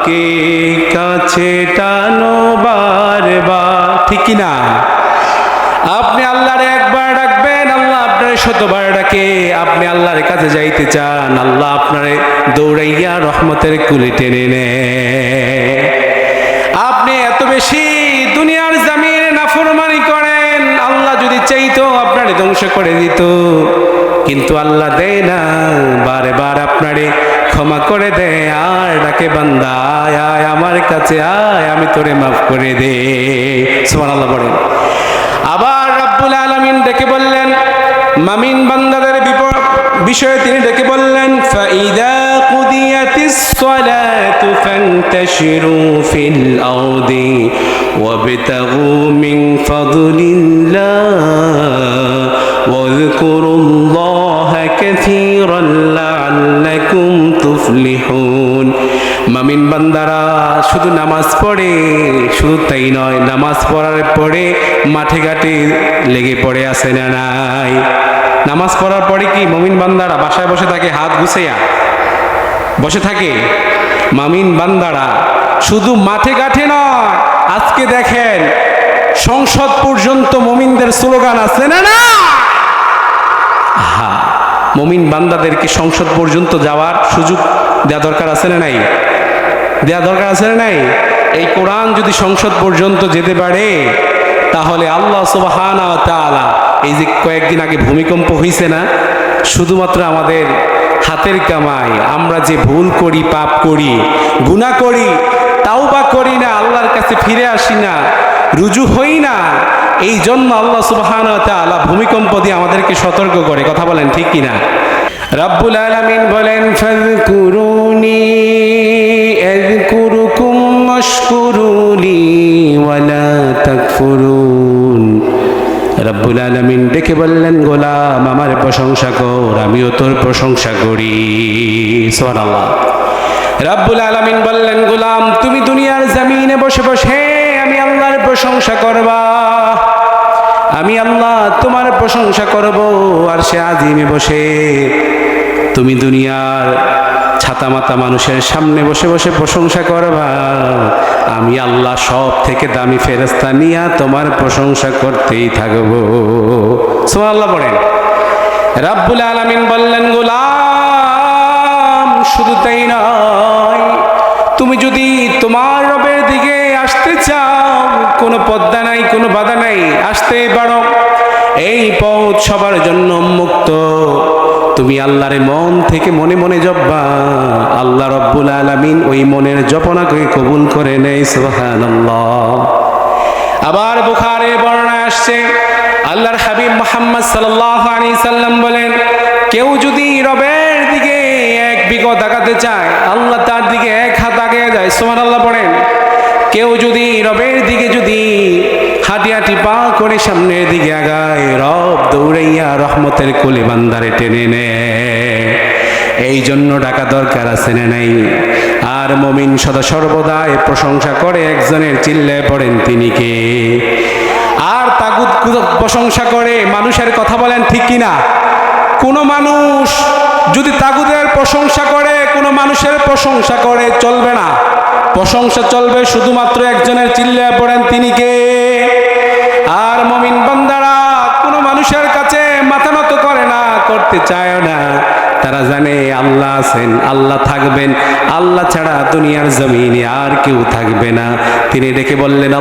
আমাকে কাছে টানো বারবার। ঠিক না আপনি আল্লাহর একবার ডাকবেন, আল্লাহ আপনার শতবার ডাকে। আপনি আল্লাহর কাছে যাইতে চান, আল্লাহ আপনারে দৌড়াইয়া রহমতের কুলে টেনে নেয় আপনি এত বেশি দুনিয়ার জামিনে নাফরমানি করেন, আল্লাহ যদি চাইতো আপনারে ধ্বংস করে দিত। কিন্তু আল্লাহ দেয় না। বারে বার আপনারে ক্ষমা করে দেয়। আর ডাকে বান্দা, আয় আয়, আমার কাছে আয়, আমি তোরে মাফ করে দে। সুবহানাল্লাহ আল্লাহ বলেন। আবার রাব্বুল আলামিন ডেকে বললেন, মামিন বান্দাদের বিপ- বিষয়ে তিনি ডেকে বললেন, ফাইদা কুদিয়াতিস সালাতু ফান্তাশিরু ফিল আরদি ওয়াবতাগু মিন ফাদলিল্লাহ ওয়াযকুরুল্লাহা শুধু নামাজ পড়ে, শুধু তাই নয়, নামাজ পড়ার পরে মাঠে ঘাটে লেগে পড়ে আসে না নাই? নামাজ পড়ার পরে কি মমিন বান্দারা বাসায় বসে থাকে, হাত গুছাইয়া? বসে থাকে? মামিন বান্দারা শুধু মাঠে ঘাটে নয়, আজকে দেখেন সংসদ পর্যন্ত মমিনদের স্লোগান আছে না না হা, মমিন বান্দাদেরকে সংসদ পর্যন্ত যাওয়ার সুযোগ দেওয়া দরকার আছে না নাই? দেওয়া দরকার আছে না নাই? এই কোরআন যদি সংসদ পর্যন্ত যেতে পারে, তাহলে আল্লাহ সুবহানা এই যে কয়েকদিন আগে ভূমিকম্প হয়েছে না, শুধুমাত্র আমাদের হাতের কামাই, আমরা যে ভুল করি, পাপ করি গুণা করি তাও বা করি না, আল্লাহর কাছে ফিরে আসি না, রুজু হই না, এই জন্য আল্লাহ সুবহান তাআলা ভূমিকম্প দিয়ে আমাদেরকে সতর্ক করে। কথা বলেন ঠিক কিনা? রাব্বুল আলামিন বলেন আযকুরুকুম ওয়াশকুরুলি ওয়ালা তাকফুরুন। রব্বুল ডেকে বললেন, গোলাম, আমার প্রশংসা কর, আমিও তোর প্রশংসা করি। সোহান আল্লাহ রব্বুল আলমিন বললেন, গোলাম, তুমি দুনিয়ার জমিনে বসে বসে আমি আল্লাহর প্রশংসা করবা। আমি আল্লাহ তোমার প্রশংসা করব, আর সে আজিমে বসে। তুমি দুনিয়ার মাতা মানুষের সামনে বসে বসে প্রশংসা করবা আমি আল্লাহ সব থেকে দামি ফেরস্তা নিয়া তোমার প্রশংসা করতেই থাকব। আল্লাহ বলেন রাব্বুল আলামিন বললেন, গোলাম শুধু তাই নয়। তুমি যদি তোমার রবের দিকে আসতে চাও, কোনো পদ্মা নাই, কোনো বাধা নাই, আসতেই পারো। এই পথ সবার জন্য মুক্ত। তুমি আল্লাহর মন থেকে মনে মনে জব্বা আল্লাহ রব্বুল আলামিন ওই মনের জপনাকে কবুল করে নেই সুবহানাল্লাহ। আবার বুখারে বর্ণনা আসছে, আল্লাহর হাবিব মোহাম্মদ সাল্লাল্লাহু আলাইহি সাল্লাম বলেন, কেউ যদি রবের দিকে এক বিগত আগাতে চায়, আল্লাহ তার দিকে এক হাত আগে যায়। সোহান আল্লাহ পড়েন, কেউ যদি রবের দিকে যদি হাঁটি পা করে সামনের দিকে আগায়, রব দৌড়াইয়া রহমতের কোলে বান্দারে টেনে নেয় এই জন্য ডাকা দরকার আছে না নাই? আর মমিন সদা সর্বদা সর্বদাই প্রশংসা করে, একজনের চিল্লে পড়েন তিনি কে? আর তাগুদ প্রশংসা করে, মানুষের কথা বলেন ঠিক কিনা? কোনো মানুষ যদি তাগুদের প্রশংসা করে, কোনো মানুষের প্রশংসা করে চলবে না। প্রশংসা চলবে শুধুমাত্র একজনের চিল্লে পড়েন তিনি কে? আর মমিন বান্দারা কোনো মানুষের কাছে মাথা নত করে না, করতে চায় না। তারা জানে আল্লাহ আছেন, আল্লাহ থাকবেন। আল্লাহ ছাড়া দুনিয়ার জমিনে আর কেউ থাকবে না। তিনি ডেকে বললেন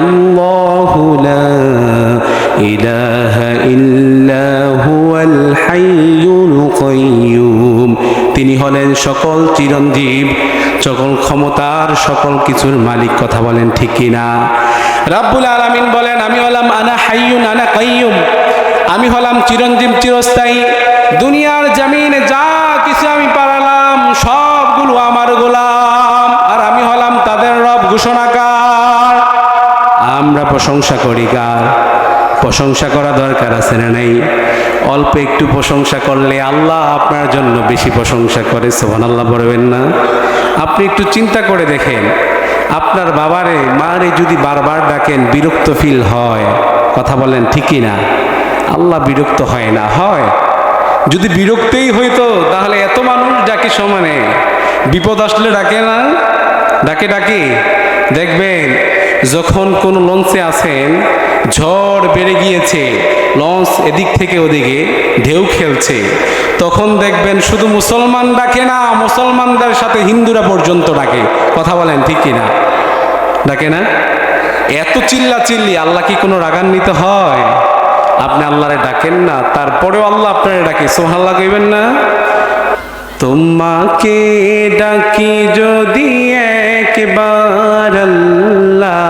ইলাহা ইল্লা হুয়াল হাইয়ুল কাইয়্যুম তিনি হলেন সকল চিরঞ্জীব, সকল ক্ষমতার সকল কিছুর মালিক, কথা বলেন ঠিক কিনা রাব্বুল আলামিন বলেন, আমি হলাম আনা হাইয়ুন, আনা কাইয়ুম। আমি হলাম চিরঞ্জীব, চিরস্থায়ী। দুনিয়ার জমিনে যা কিছু আমি পারালাম সবগুলো আমার গোলাম। আর আমি হলাম তাদের রব ঘোষণাকার। আমরা প্রশংসা করি কার? প্রশংসা করা দরকার আছে না নাই? অল্প একটু প্রশংসা করলে আল্লাহ আপনার জন্য বেশি প্রশংসা করে সোহান আল্লাহ বলবেন না। আপনি একটু চিন্তা করে দেখেন, আপনার বাবারে, মারে যদি বারবার ডাকেন, বিরক্ত ফিল হয়, কথা বলেন ঠিকই না? আল্লাহ বিরক্ত হয় না, হয়। যদি বিরক্তই হইতো, তাহলে এত মানুষ ডাকে সমানে। বিপদ আসলে ডাকে না? ডাকে ডাকে। দেখবেন, যখন কোন লঞ্চে আছেন ঝড় বেড়ে গিয়েছে, লঞ্চ এদিক থেকে ওদিকে, ঢেউ খেলছে। তখন দেখবেন শুধু মুসলমান ডাকে না, মুসলমানদের সাথে হিন্দুরা পর্যন্ত ডাকে। কথা বলেন ঠিক কিনা? ডাকে না? এত চিল্লা চিল্লি আল্লাহ কি কোনো রাগান্বিত হয়? আপনি আল্লাহরে ডাকেন না, তারপরেও আল্লাহ আপনারে ডাকে। সোহাল্লা কইবেন না? তোমাকে ডাকি যদি একবার আল্লাহ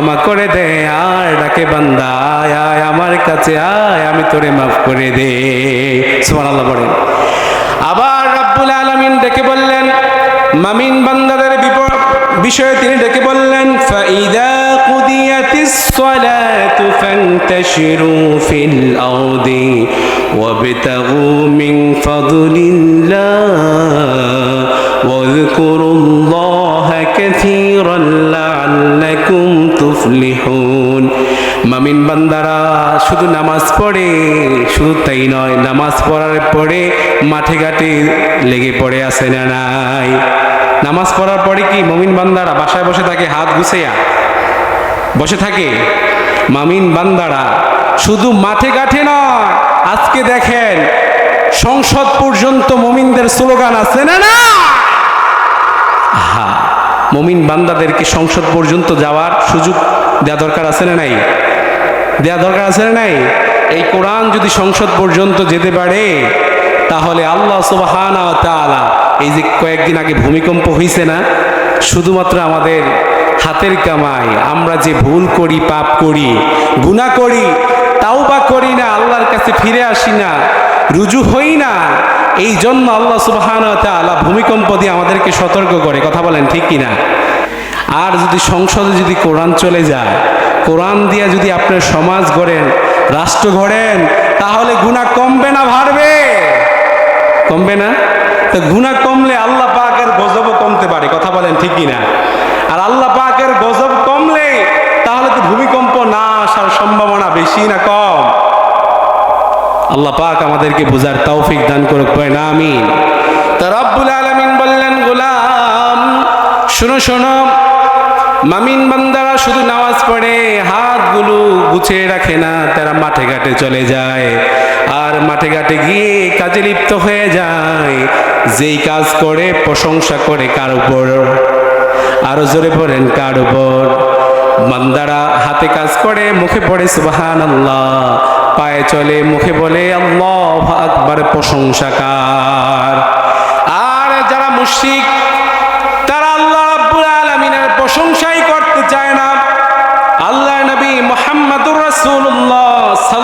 ক্ষমা করে দে আর ডাকে বান্দা, আয় আমার কাছে আয়, আমি তোরে মাফ করে দে। সুমান আল্লাহ বলেন আবার রাব্বুল আলামিন ডেকে বললেন, মামিন বান্দাদের বিপ- বিষয়ে তিনি ডেকে বললেন, ফাইদা কুদিয়াতিস সালাতু ফান্তাশিরু ফিল আরদি ওয়াবতাগু মিন ফাদলিল্লাহ ওয়াযকুরুল্লাহা কাসীরান লাআল্লাকুম তুফলিহুন বান্দারা, শুধু নামাজ পড়ে, শুধু তাই নয়, নামাজ পড়ার পরে মাঠে ঘাটে লেগে পড়ে আসে না নাই? নামাজ পড়ার পরে কি মমিন বান্দারা বাসায় বসে থাকে, হাত গুছাইয়া? বসে থাকে? মামিন বান্দারা শুধু মাঠে ঘাটে নয়, আজকে দেখেন সংসদ পর্যন্ত মমিনদের স্লোগান আছে না না হা মমিন বান্দাদেরকে সংসদ পর্যন্ত যাওয়ার সুযোগ দেওয়া দরকার আছে না নাই? দেওয়া দরকার আছে না নাই? এই কোরআন যদি সংসদ পর্যন্ত যেতে পারে, তাহলে আল্লাহ সুবাহানা তাআলা এই যে কয়েকদিন আগে ভূমিকম্প হয়েছে না, শুধুমাত্র আমাদের হাতের কামাই, আমরা যে ভুল করি, পাপ করি, গুনাহ করি তাও বা করি না, আল্লাহর কাছে ফিরে আসি না, রুজু হই না, এই জন্য আল্লাহ সুবাহান তাআলা ভূমিকম্প দিয়ে আমাদেরকে সতর্ক করে। কথা বলেন ঠিক কিনা? আর যদি সংসদে যদি কোরআন চলে যায় কোরআন দিয়ে যদি আপনার সমাজ গড়েন, রাষ্ট্র গড়েন, তাহলে গুণা কমবে না, বাড়বে। কমবে না? তো গুণা কমলে আল্লাহ পাকের গজবও কমতে পারে, কথা বলেন ঠিক না আর আল্লাহ পাকের গজব কমলে তাহলে তো ভূমিকম্প না আসার সম্ভাবনা বেশি না কম। আল্লাহ পাক আমাদেরকে বোঝার তৌফিক দান করুক না, আমিন। তা রব্বুল আলামিন বললেন, গোলাম, শোনো শোনো মামিন বান্দারা শুধু নামাজ পড়ে, হাতগুলো গুছিয়ে রাখে না, তারা মাঠে ঘাটে চলে যায়। আর মাঠে ঘাটে গিয়ে কাজে লিপ্ত হয়ে যায়। যেই কাজ করে, প্রশংসা করে কার উপর? আরও জোরে পড়েন কার উপর? বান্দারা হাতে কাজ করে, মুখে পড়ে সুবাহান আল্লাহ পায়ে চলে, মুখে বলে, আল্লাহ আকবার প্রশংসাকার আর যারা মুশরিক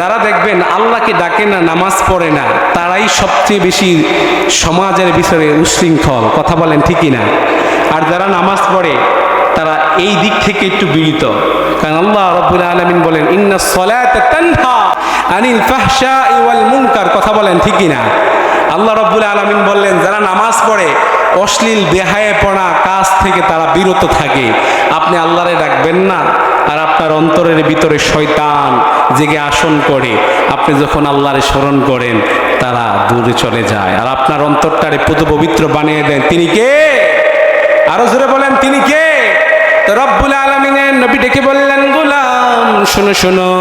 যারা দেখবেন, আল্লাহকে ডাকে না, নামাজ পড়ে না, তারাই সবচেয়ে বেশি সমাজের ভিতরে উশৃঙ্খল। কথা বলেন ঠিকই না আর যারা নামাজ পড়ে, তারা এই দিক থেকে একটু বিড়িত কারণ আল্লাহ রব্বুল আলমিন বলেন, ইন্না সলাত তানহা আনিল ফাহশা ওয়াল মুনকার। কথা বলেন ঠিকই না আল্লাহ রব্বুল আলমিন বললেন, যারা নামাজ পড়ে, অশ্লীল বেহায়ে পড়া কাজ থেকে তারা বিরত থাকে। আপনি আল্লাহরে ডাকবেন না আর আপনার অন্তরের ভিতরে শয়তান জেগে আসন করে। আপনি যখন আল্লাহরে স্মরণ করেন, তারা দূরে চলে যায়। আর আপনার অন্তরটারে পুতু পবিত্র বানিয়ে দেন। তিনি কে? আরও জোরে বলেন, তিনি কে? তো রব্বুল আলমিনের নবী ডেকে বললেন, গোলাম, শুনো, শোনো।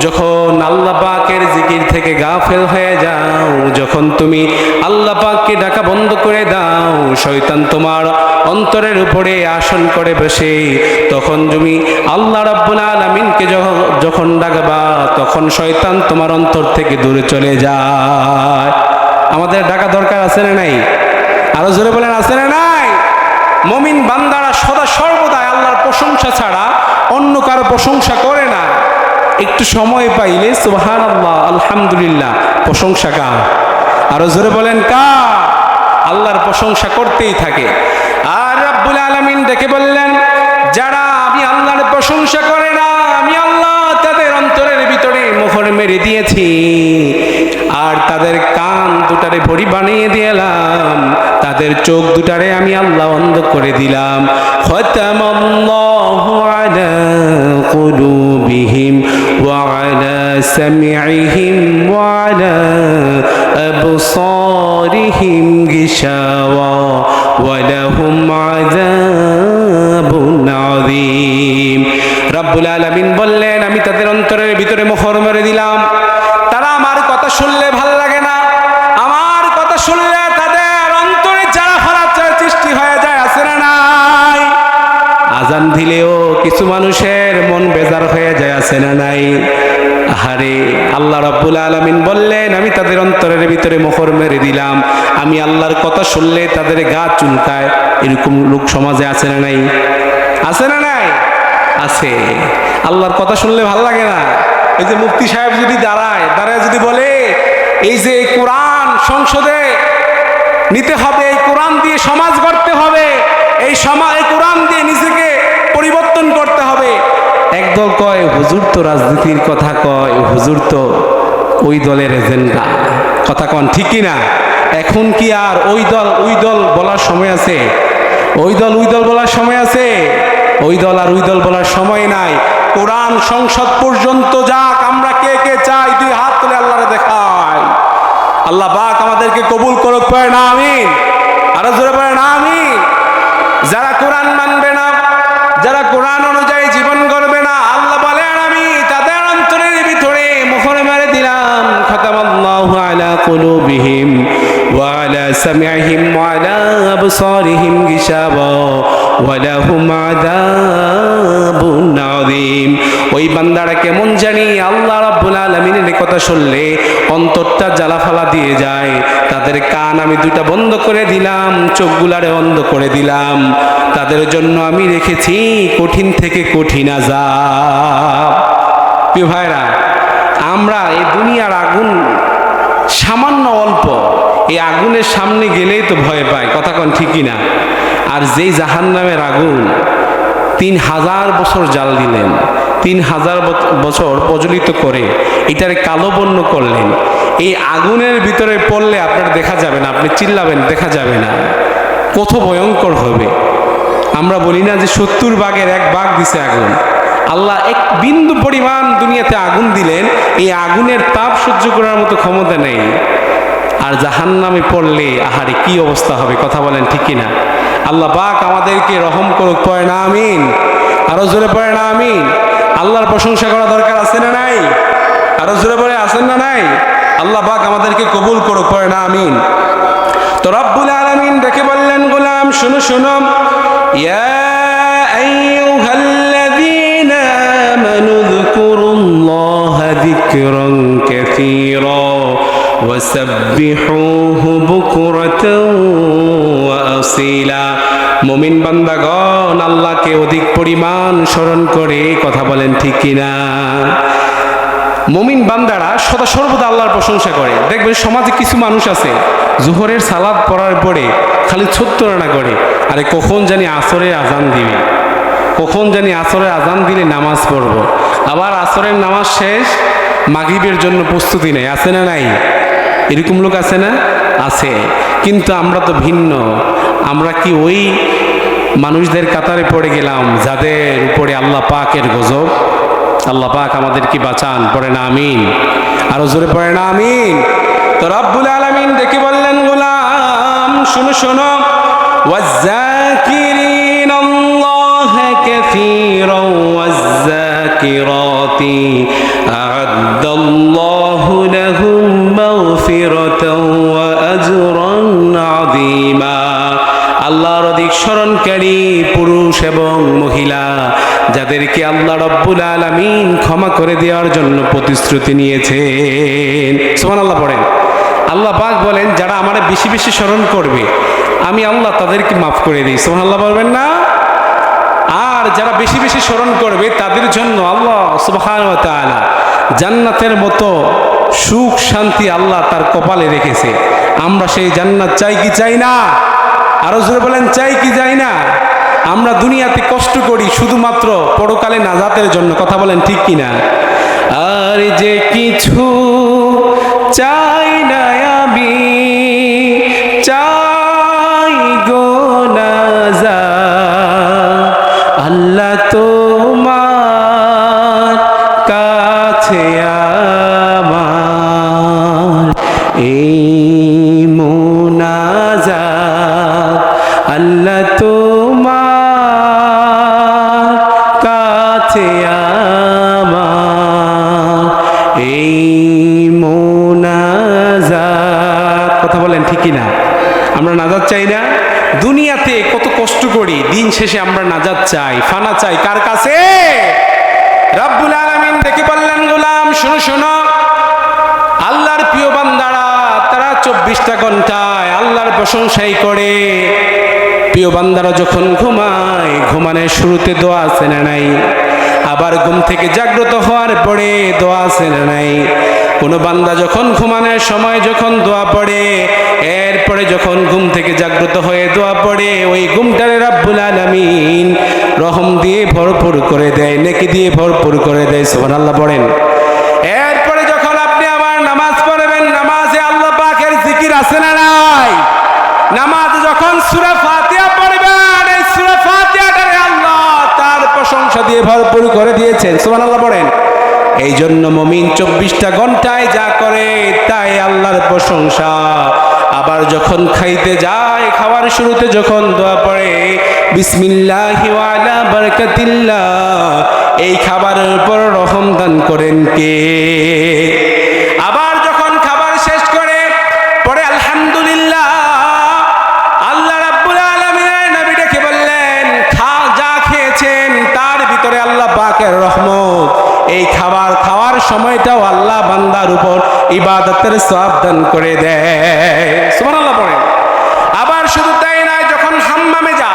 যখন আল্লাহ পাকের জিকির থেকে গাফেল হয়ে যাও, যখন তুমি আল্লাহ পাককে ডাকা বন্ধ করে দাও, শয়তান তোমার অন্তরের উপরে আসন করে বসে, তখন তুমি আল্লাহ রাব্বুল আলামিনকে যখন- ডাকবা, তখন শয়তান তোমার অন্তর থেকে দূরে চলে যায়। আমাদের ডাকা দরকার আছে না নাই? আরও জোরে বলেন, আছে না নাই? মমিন বান্দারা সদা সর্বদাই আল্লাহর প্রশংসা ছাড়া অন্য কারও প্রশংসা করে না। একটু সময় পাইলে সুবহান আল্লাহ আলহামদুলিল্লাহ, প্রশংসা কার? আরও জোরে বলেন কা আল্লাহর প্রশংসা করতেই থাকে। আর রাব্বুল আলামিন ডেকে বললেন, যারা আমি আল্লাহর প্রশংসা করে না, আমি আল্লাহ তাদের অন্তরের ভিতরে মোহর মেরে দিয়েছি। আর তাদের কান দুটারে ভরি বানিয়ে দিলাম। তাদের চোখ দুটারে আমি আল্লাহ অন্ধ করে দিলাম। খতামাল্লাহু আলা আবসারিহিম গিশাওয়া ওয়া লাহুম আযাবুন আযীম রব্বুল আলামিন বললেন, আমি তাদের অন্তরের ভিতরে মোহর মেরে দিলাম। তারা আমার কথা শুনলে ভালো লাগে না। আমার কথা শুনলে তাদের অন্তরে যারা ফলাচার সৃষ্টি হয়ে যায়, আছে না নাই? আজান দিলেও কিছু মানুষের মন বেজার হয়ে যায়, আছে না নাই? আহারে আল্লাহ রাব্বুল আলামিন বললেন, আমি তাদের অন্তরের ভিতরে মোহর মেরে দিলাম। আমি আল্লাহর কথা শুনলে তাদের গা চুলকায়। এরকম লোক সমাজে আছে না নাই? আছে না নাই? আছে। আল্লাহর কথা শুনলে ভালো লাগে না? এই যে মুফতি সাহেব যদি দাঁড়ায় দাঁড়ায় যদি বলে, এই যে কোরআন সংসদে নিতে হবে, এই কোরআন দিয়ে সমাজ গড়তে হবে, এই সমাজ এই কোরআন দিয়ে নিজেকে পরিবর্তন করতে একদল কয়, হুজুর তো রাজনীতির কথা কয়, হুজুর তো ওই দলের এজেন্ডা। কথা কন ঠিকই না এখন কি আর ওই দল ওই দল বলার সময় আছে? ওই দল ওই দল বলার সময় আছে? ওই দল আর ওই দল বলার সময় নাই। কোরআন সংসদ পর্যন্ত যাক, আমরা কে কে চাই, দুই হাত তুলে আল্লাহরে দেখাই। আল্লাহ পাক আমাদেরকে কবুল করুক পারে না, আমিন। আরও জোরে পারে না সামিইহিম ওয়া আলা আবসারিহিম গিশাওয়া ওয়া লাহুম আযাবুন আযীম ওই বান্দারা কেমন জানি আল্লাহ রাব্বুল আলামিনের কথা শুনলে অন্তরটা জ্বালাফালা দিয়ে যায়। তাদের কান আমি দুটা বন্ধ করে দিলাম, চোখগুলারে বন্ধ করে দিলাম। তাদের জন্য আমি রেখেছি কঠিন থেকে কঠিন আজাব প্রিয় ভাইরা, আমরা এই দুনিয়ার আগুন এই আগুনের সামনে গেলেই তো ভয় পায়, কথা কন ঠিকই না আর যেই জাহান নামের আগুন তিন হাজার বছর জাল দিলেন, তিন হাজার বছ- বছর প্রজ্বলিত করে, এটারে কালো বন্য করলেন। এই আগুনের ভিতরে পড়লে আপনার দেখা যাবে না, আপনি চিল্লাবেন, দেখা যাবে না। কত ভয়ঙ্কর হবে। আমরা বলি না যে সত্তর বাঘের এক বাঘ দিছে আগুন। আল্লাহ এক বিন্দু পরিমাণ দুনিয়াতে আগুন দিলেন, এই আগুনের তাপ সহ্য করার মতো ক্ষমতা নেই। আর জাহান নামে পড়লে আহারে কি অবস্থা হবে? কথা বলেন ঠিকই না আল্লাহ পাক আমাদেরকে রহম করুক, পড়ে না আমিন। আরও জোরে পড়ে না আমিন। আল্লাহর প্রশংসা করা দরকার আছে না নাই? আরও জোরে পড়ে আছেন না নাই? আল্লাহ পাক আমাদেরকে কবুল করুক, পড়ে না আমিন। তো রব্বুল আলামিন ডেকে বললেন, গোলাম, শুনো শুনো। ইয়া আইয়ুহাল্লাযীনা আমানু যকুরুল্লাহা যিকরান কাসীরা। ওয়াসাব্বিহুহু বুকরাতাও ওয়া মুমিন বান্দাগণ, আল্লাহকে অধিক পরিমাণ স্মরণ করে কথা বলেন, ঠিক কিনা? মুমিন বান্দারা সদা সর্বদা আল্লাহর প্রশংসা করে। দেখবেন সমাজে কিছু মানুষ আছে, জোহরের সালাদ পড়ার পরে খালি ছোট্ট রান্না করে। আরে কখন জানি আসরের আজান দিবে? কখন জানি আসরের আজান দিলে নামাজ পড়ব? আবার আসরের নামাজ শেষ, মাগরিবের জন্য প্রস্তুতি নেই, আছে না নাই? এরকম লোক আছে না আছে কিন্তু আমরা তো ভিন্ন আমরা কি ওই মানুষদের কাতারে পড়ে গেলাম যাদের উপরে আল্লাহ পাকের গজব আল্লাহ পাক আমাদের কি বাঁচান পড়ে না আমিন আরো জোরে পড়ে না আমিন তো রব্বুল আলামিন দেখে বললেন গোলাম শুনো শোনো والذاكرين الله كثيرا والذاكرات أعد الله لهم مغفرة وأجرا عظيما আল্লাহর অধিক স্মরণকারী পুরুষ এবং মহিলা যাদেরকে আল্লাহ রব্বুল আলামিন ক্ষমা করে দেওয়ার জন্য প্রতিশ্রুতি নিয়েছেন সুমান আল্লাহ পড়েন আল্লাহ পাক বলেন যারা আমার বেশি বেশি স্মরণ করবে আমি আল্লাহ তাদেরকে মাফ করে দিই সুমান আল্লাহ বলবেন না আর যারা বেশি বেশি স্মরণ করবে তাদের জন্য আল্লাহ সুবহান ওয়া তাআলা জান্নাতের মতো সুখ, শান্তি আল্লাহ তার কপালে রেখেছে। আমরা সেই জান্নাত চাই কি চাই না? আরও জোরে বলেন, চাই কি চাই না? আমরা দুনিয়াতে কষ্ট করি শুধুমাত্র পরকালে নাজাতের জন্য, কথা বলেন ঠিক কিনা আর যে কিছু চাই না আমি, চাই গো নাজাত। আল্লাহ তোমার চাই, ফানা চাই, কার কাছে? রাব্বুল আলামিন দেখে বললেন, গোলাম, শোনো শোনো। আল্লাহর প্রিয় বান্দারা, তারা চব্বিশটা ঘন্টায় আল্লাহর প্রশংসাই করে। প্রিয় বান্দারা যখন ঘুমায় ঘুমানোর শুরুতে দোয়া আছে না নাই? আবার ঘুম থেকে জাগ্রত হওয়ার পরে দোয়া আছে না নাই? কোনো বান্দা যখন ঘুমানোর সময় যখন দোয়া পড়ে, এরপরে যখন ঘুম থেকে জাগ্রত হয়ে দোয়া পড়ে, ওই ঘুমটারে রাব্বুল আলামিন রহম দিয়ে ভরপুর করে দেয়, নেকি দিয়ে ভরপুর করে দেয়, সুবহানাল্লাহ পড়েন এরপরে যখন আপনি আবার নামাজ পড়বেন, নামাজে আল্লাহ পাকের জিকির আছে না নাই? নামাজ যখন সূরা ফাতিহা পড়বেন, এই সূরা ফাতিহাটারে আল্লাহ তার প্রশংসা দিয়ে ভরপুর করে দিয়েছেন, সুবহানাল্লাহ পড়েন এই জন্য মমিন চব্বিশটা ঘন্টায় যা করে, তাই আল্লাহর প্রশংসা। আবার যখন খাইতে যায়, খাওয়ার শুরুতে যখন দোয়া পড়ে, বিসমিল্লাহ এই খাবারের উপর রহম দান করেন কে? ইবাদতের সওয়াব দান করে দেয়। সুবহানাল্লাহ পড়েন। আবার শুধু তাই নয়, যখন হাম্মামে যা,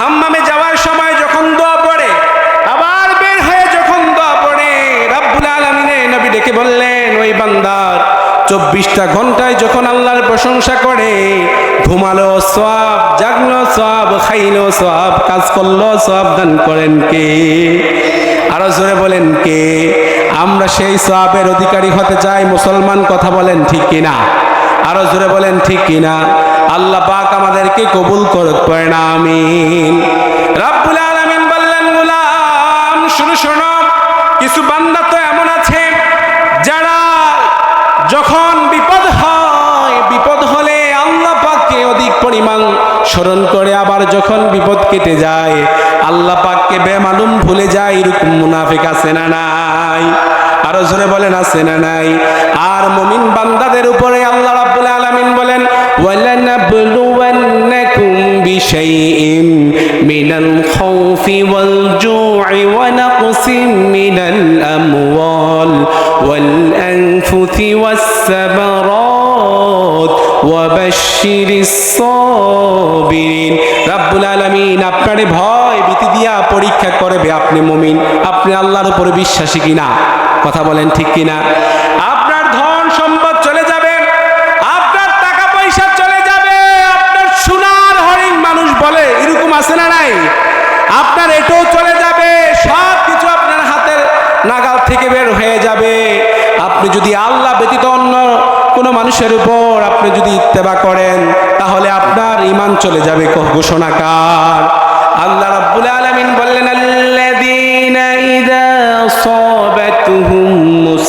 হাম্মামে যাওয়ার সময় যখন দোয়া পড়ে, আবার বের হয়ে যখন দোয়া পড়ে, রাব্বুল আলামিনে নবী ডেকে বললেন, ওই বান্দার চব্বিশটা ঘন্টায় যখন আল্লাহর প্রশংসা করে, ঘুমালো সব জাগলো সব খাইলো সব কাজ করল সব দান করেন কে? আরও জোরে বলেন কে? আমরা সেই সবের অধিকারী হতে চাই, মুসলমান কথা বলেন ঠিক কিনা? আরও জোরে বলেন ঠিক কিনা? আল্লাহ পাক আমাদেরকে কবুল করুক পড়ে আমিন। রাব্বুল আলামিন বললেন, গোলাম, শুনো, শোনো, কিছু বান্দা তো এমন আছে, যারা যখন বিপদ হয়, বিপদ হলে আল্লাহ পাককে অধিক পরিমাণ স্মরণ করে, আবার যখন বিপদ কেটে যায়, আল্লাহ পাককে বেমালুম ভুলে যায়, এরকম মুনাফিক আছে না নাই? আরও জোরে বলেন, আছে না নাই? আর মুমিন বান্দাদের উপরে আল্লাহ রাব্বুল আলামিন বলেন, ওয়ালানাবলুওয়ান্নাকুম বিশাইইন মিনাল খাউফি ওয়াল জুই ওয়া নাকসিম মিনাল আমওয়াল ওয়াল আনফুসি ওয়াস সামারাত ওয়াবাশশিরিস সাবিরিন। রাব্বুল আলামিন, আপনারে ভয় ভীতি দিয়া পরীক্ষা করবে আপনি মুমিন। আপনি আল্লাহর উপরে বিশ্বাসী কিনা? কথা বলেন ঠিক কিনা? আপনার ধন সম্পদ চলে যাবে, আপনার টাকা পয়সা চলে যাবে, আপনার সোনার হরিণ মানুষ বলে, এরকম আছে না নাই? আপনার এটাও চলে যাবে সব কিছু আপনার হাতের নাগাল থেকে বের হয়ে যাবে। আপনি যদি আল্লাহ ব্যতীত অন্য কোনো মানুষের উপর আপনি যদি ইত্তেবা করেন, তাহলে আপনার ইমান চলে যাবে, ঘোষণাকার। আল্লাহ রাব্বুল আলামিন বললেন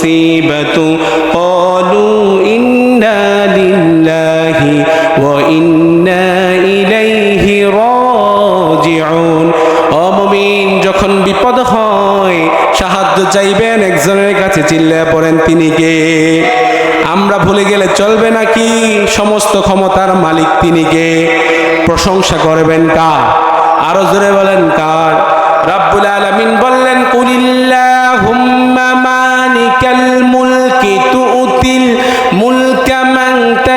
মুসিবাতু। ক্বালু ইন্না লিল্লাহি ওয়া ইন্না ইলাইহি রাজিউন। ও মুমিন, যখন বিপদ হয়, সাহায্য চাইবেন, একজনের কাছে চিল্লায় পড়েন তিনি কে? আমরা ভুলে গেলে চলবে নাকি? সমস্ত ক্ষমতার মালিক তিনি কে? প্রশংসা করবেন কার? আরও জোরে বলেন কার? রাব্বুল আলামিন বললেন কুলিল্লাহুম্মা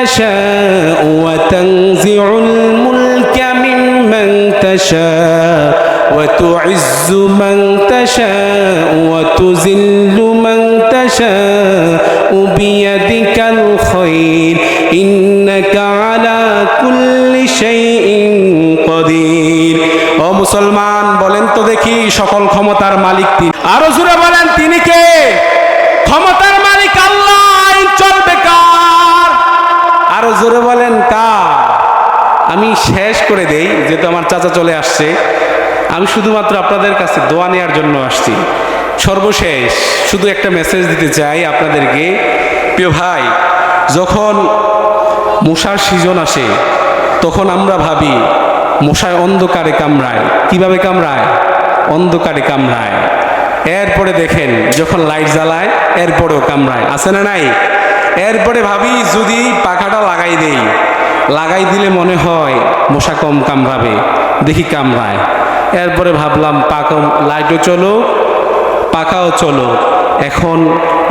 মান তাশাউ ওয়া তানজিউল মুলকা মিম্মান তাশাউ وتعز من تشاء وتذل من تشاء بيدك الخير إنك على كل شيء قدير ও মুসলমান বলেন তো দেখি সকল ক্ষমতার মালিক তিনি আরো জুড়ে বলেন তিনি কে জোরে বলেন কার আমি শেষ করে দেই, যেহেতু আমার চাচা চলে আসছে। আমি শুধুমাত্র আপনাদের কাছে দোয়া নেওয়ার জন্য আসছি। সর্বশেষ শুধু একটা মেসেজ দিতে চাই আপনাদেরকে। প্রিয় ভাই, যখন মশার সিজন আসে, তখন আমরা ভাবি, মশায় অন্ধকারে কামড়ায়। কীভাবে কামড়ায়? অন্ধকারে কামড়ায়। এরপরে দেখেন, যখন লাইট জ্বালায়, এরপরেও কামড়ায়। আছে না নাই? এরপরে ভাবি যদি পাখাটা লাগাই দেই, লাগাই দিলে মনে হয় মশা কম কামড়াবে, দেখি কামড়ায়। এরপরে ভাবলাম পাকা লাইটও চলো পাখাও চলো এখন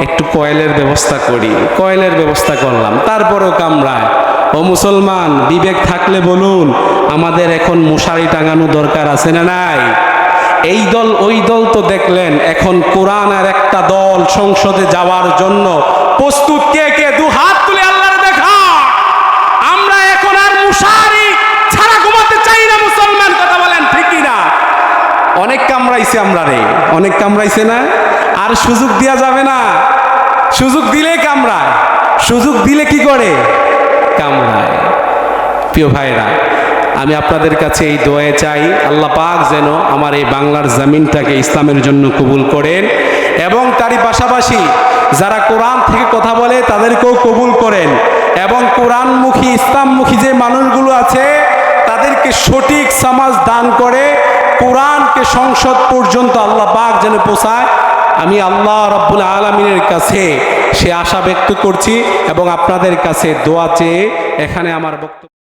একটু কয়েলের ব্যবস্থা করি, কয়েলের ব্যবস্থা করলাম, তারপরেও কামড়ায়। ও মুসলমান, বিবেক থাকলে বলুন, আমাদের এখন মশারি টাঙানো দরকার আছে না নাই? এই দল, ওই দল তো দেখলেন, এখন কোরআন আর একটা দল সংসদে যাওয়ার জন্য প্রস্তুত কে কে? দু হাত তুলে আল্লাহর দেখা। আমরা এখন আর মশারি ছাড়া ঘুমাতে চাই না, মুসলমান। কথা বলেন ঠিকই না? অনেক কামড়াইছে আমরা রে। অনেক কামড়াইছে না? আর সুযোগ দেওয়া যাবে না। সুযোগ দিলে কামড়ায়। সুযোগ দিলে কি করে? কামড়ায়। প্রিয় ভাইরা, আমি আপনাদের কাছে এই দোয়ে চাই, আল্লাহ পাক যেন আমার এই বাংলার জমিনটাকে ইসলামের জন্য কবুল করেন। এবং তারই পাশাপাশি যারা কোরআন থেকে কথা বলে তাদেরকেও কবুল করেন এবং কোরআনমুখী, ইসলামমুখী যে মানুষগুলো আছে, তাদেরকে সঠিক সমাজ দান করে কোরআনকে সংসদ পর্যন্ত আল্লাহ পাক যেন পোষায়। আমি আল্লাহ রব্বুল আলমিনের কাছে সে আশা ব্যক্ত করছি এবং আপনাদের কাছে দোয়া চেয়ে এখানে আমার বক্তব্য